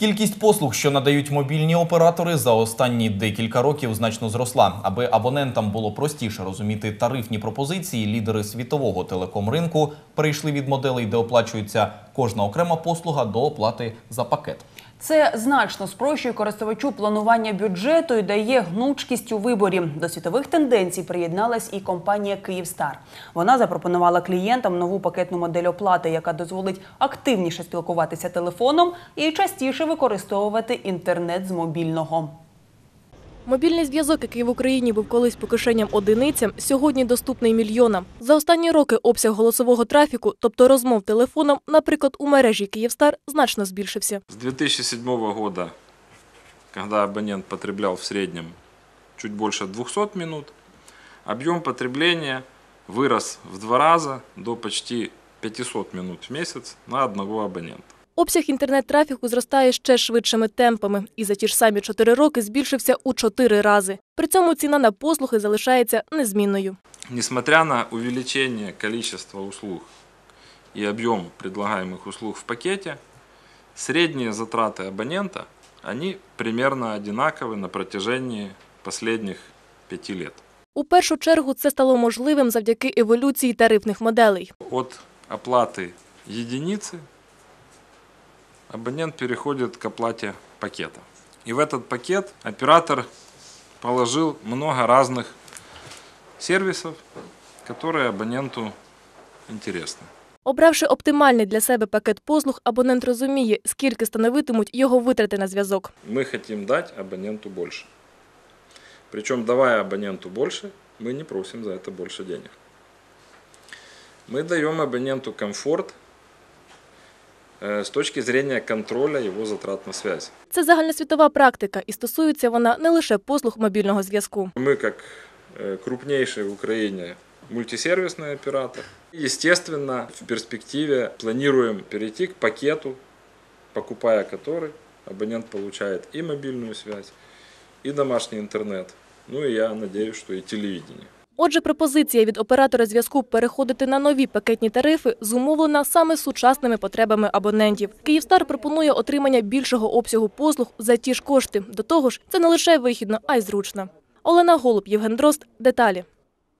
Кількість послуг, що надають мобільні оператори, за останні декілька років значно зросла. Аби абонентам було простіше розуміти тарифні пропозиції, лідери світового телеком-ринку перейшли від моделей, де оплачується кожна окрема послуга до оплати за пакет. Це значно спрощує користувачу планування бюджету і дає гнучкість у виборі. До світових тенденцій приєдналась і компанія Київстар. Вона запропонувала клієнтам нову пакетну модель оплати, яка дозволить активніше спілкуватися телефоном і частіше використовувати інтернет з мобільного. Мобільний зв'язок, який в Україні був колись по кишеням одиницям, сьогодні доступний мільйонам. За останні роки обсяг голосового трафіку, тобто розмов телефоном, наприклад, у мережі Київстар, значно збільшився. С 2007 года, когда абонент потреблял в среднем чуть больше 200 минут, объем потребления вырос в два раза до почти 500 минут в месяц на одного абонента. Обсяг інтернет-трафіку зростає ще швидшими темпами і за ті ж самі чотири роки збільшився у чотири рази. При цьому ціна на послуги залишається незмінною. Несмотря на увеличение количества услуг и объем предлагаемых услуг в пакете, средние затраты абонента, они примерно одинаковы на протяжении последних пяти лет. У першу чергу це стало можливим завдяки еволюції тарифних моделей. От оплаты единицы абонент переходит к оплате пакета. И в этот пакет оператор положил много разных сервисов, которые абоненту интересны. Обравши оптимальний для себе пакет послуг, абонент розуміє, скільки становитимуть його витрати на зв'язок. Мы хотим дать абоненту больше. Причем, давая абоненту больше, мы не просим за это больше денег. Мы даем абоненту комфорт э, с точки зрения контроля его затрат на связь. Це загальносвітова практика, і стосується вона не лише послуг мобільного зв'язку. Мы, как э, крупнейший в Украине мультисервисный оператор, естественно, в перспективе планируем перейти к пакету, покупая который абонент получает и мобильную связь, и домашний интернет. Ну и я надеюсь, что и телевидение. Отже, пропозиція від оператора зв'язку переходити на нові пакетні тарифи зумовлена саме сучасними потребами абонентів. Київстар пропонує отримання більшого обсягу послуг за ті ж кошти. До того ж, це не лише вигідно, а й зручно. Олена Голуб, Євген Дрозд. Деталі.